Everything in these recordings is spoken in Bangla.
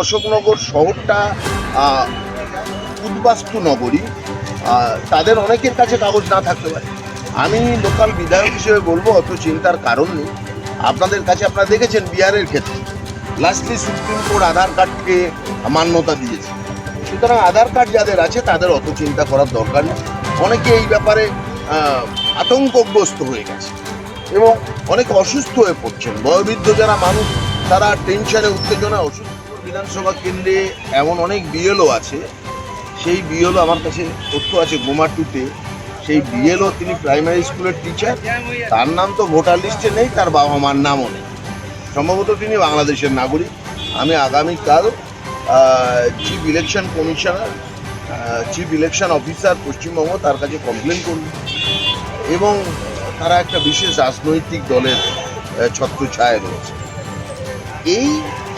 অশোকনগর শহরটা উদ্বাস্তু নগরী তাদের অনেকের কাছে কাগজ না থাকতে পারে। আমি লোকাল বিধায়ক হিসেবে বলব, অত চিন্তার কারণ নেই। আপনাদের কাছে আপনারা দেখেছেন বিহারের ক্ষেত্রে। লাস্টলি সুপ্রিম কোর্ট আধার কার্ডকে মান্যতা দিয়েছে। সুতরাং আধার কার্ড যাদের আছে, তাদের অত চিন্তা করার দরকার নেই। অনেকে এই ব্যাপারে আতঙ্কগ্রস্ত হয়ে গেছে এবং অনেক অসুস্থ হয়ে পড়ছেন। বয়োবৃদ্ধ যারা মানুষ, তারা টেনশনে উত্তেজনা অসুস্থ। বিধানসভা কেন্দ্রে এমন অনেক বিএলও আছে। সেই বিএলও আমার কাছে তথ্য আছে গোমাটুতে। সেই বিএলও তিনি প্রাইমারি স্কুলের টিচার তার নাম তো ভোটার লিস্টে নেই তার বাবা মার নামও নেই। সম্ভবত তিনি বাংলাদেশের নাগরিক। আমি আগামীকাল chief election commissioner chief election officer Paschimbanga তার কাছে কমপ্লেন করব। এবং তারা একটা বিশেষ রাজনৈতিক দলের আহ, ছত্রছায়ায় রয়েছে। এই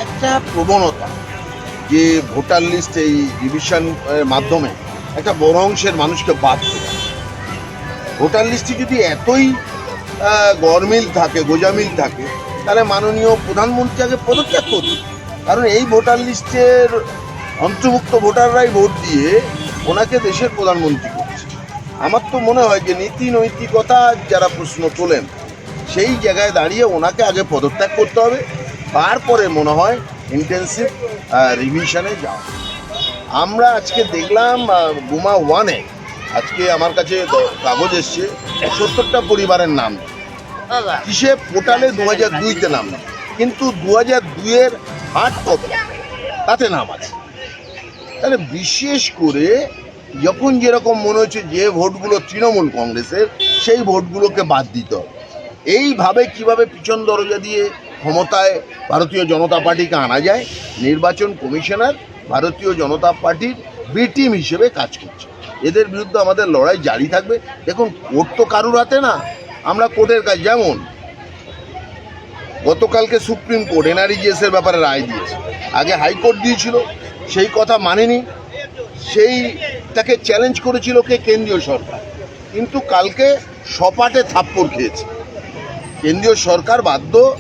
একটা প্রবণতা যে ভোটার লিস্ট এই রিভিশন মাধ্যমে একটা বড় অংশের মানুষকে বাদ দেবে ভোটার লিস্টে যদি এতই গরমিল থাকে, গোজামিল থাকে, তাহলে মাননীয় প্রধানমন্ত্রী আগে পদত্যাগ করুন কারণ এই ভোটার লিস্টের অন্তর্ভুক্ত ভোটাররাই ভোট দিয়ে ওনাকে দেশের প্রধানমন্ত্রী করছে। আমার তো মনে হয় যে নীতি নৈতিকতা যারা প্রশ্ন তোলেন, সেই জায়গায় দাঁড়িয়ে ওনাকে আগে পদত্যাগ করতে হবে। তারপরে মনে হয় ইন্টেন্সিভ রিভিশনে যাওয়া আমরা আজকে দেখলাম গুমা ওয়ানে আজকে আমার কাছে কাগজ এসছে সত্তরটা পরিবারের নাম। কিসে? পোর্টালে দু হাজার দুইতে নাম। কিন্তু দু হাজার দুইয়ের হার্ড কপি তাতে নাম আছে। তাহলে বিশেষ করে যখন যেরকম মনে হচ্ছে যে ভোটগুলো তৃণমূল কংগ্রেসের সেই ভোটগুলোকে বাদ দিতে হবে। এইভাবে কীভাবে পিছন দরজা দিয়ে ক্ষমতায় ভারতীয় জনতা পার্টিকে আনা যায়, নির্বাচন কমিশনার ভারতীয় জনতা পার্টির বি টিম হিসেবে কাজ করছে। এদের বিরুদ্ধে আমাদের লড়াই জারি থাকবে। দেখুন, কোর্ট তো কারুর হাতে না। আমরা কোর্টের কাজ, যেমন গতকালকে সুপ্রিম কোর্ট এনআরইজিএস এর ব্যাপারে রায় দিয়েছে। আগে হাইকোর্ট দিয়েছিল, সেই কথা মানেনি। সেইটাকে চ্যালেঞ্জ করেছিল কে? কেন্দ্রীয় সরকার। কিন্তু কালকে সপাটে থাপ্পড় খেয়েছে। কেন্দ্রীয় সরকার বাধ্য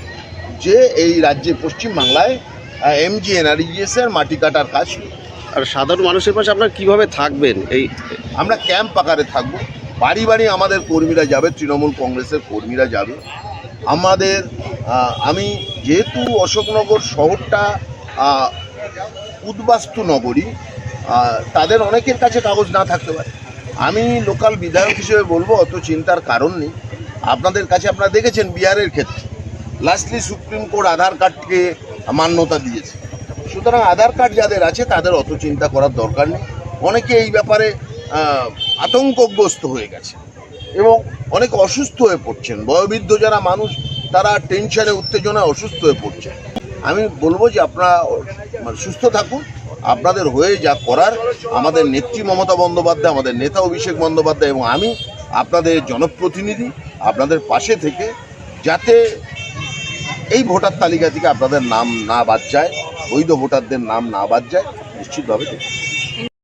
যে এই রাজ্যে পশ্চিমবাংলায় এমজি এনআরইজিএস এর মাটি কাটার কাজ আর সাধারণ মানুষের পাশে আপনারা কীভাবে থাকবেন? এই আমরা ক্যাম্প আকারে থাকব। বাড়ি বাড়ি আমাদের কর্মীরা যাবে তৃণমূল কংগ্রেসের কর্মীরা যাবে। আমাদের আমি যেহেতু অশোকনগর শহরটা উদ্বাস্তু নগরী তাদের অনেকের কাছে কাগজ না থাকতে পারে। আমি লোকাল বিধায়ক হিসেবে বলব অত চিন্তার কারণ নেই। আপনাদের কাছে আপনারা দেখেছেন বিহারের ক্ষেত্রে। লাস্টলি সুপ্রিম কোর্ট আধার কার্ডকে মান্যতা দিয়েছে। সুতরাং আধার কার্ড যাদের আছে, তাদের অত চিন্তা করার দরকার নেই। অনেকে এই ব্যাপারে আতঙ্কগ্রস্ত হয়ে গেছে এবং অনেক অসুস্থ হয়ে পড়ছেন। বয়োবৃদ্ধ যারা মানুষ, তারা টেনশনে, উত্তেজনায় অসুস্থ হয়ে পড়ছে আমি বলব যে আপনারা মানে সুস্থ থাকুন। আপনাদের হয়ে যা করার, আমাদের নেত্রী মমতা বন্দ্যোপাধ্যায়, আমাদের নেতা অভিষেক বন্দ্যোপাধ্যায় এবং আমি আপনাদের জনপ্রতিনিধি, আপনাদের পাশে থেকে যাতে এই ভোটার তালিকা থেকে আপনাদের নাম না বাদ যায়, বৈধ ভোটারদের নাম না বাদ যায়, নিশ্চিতভাবে দেখব।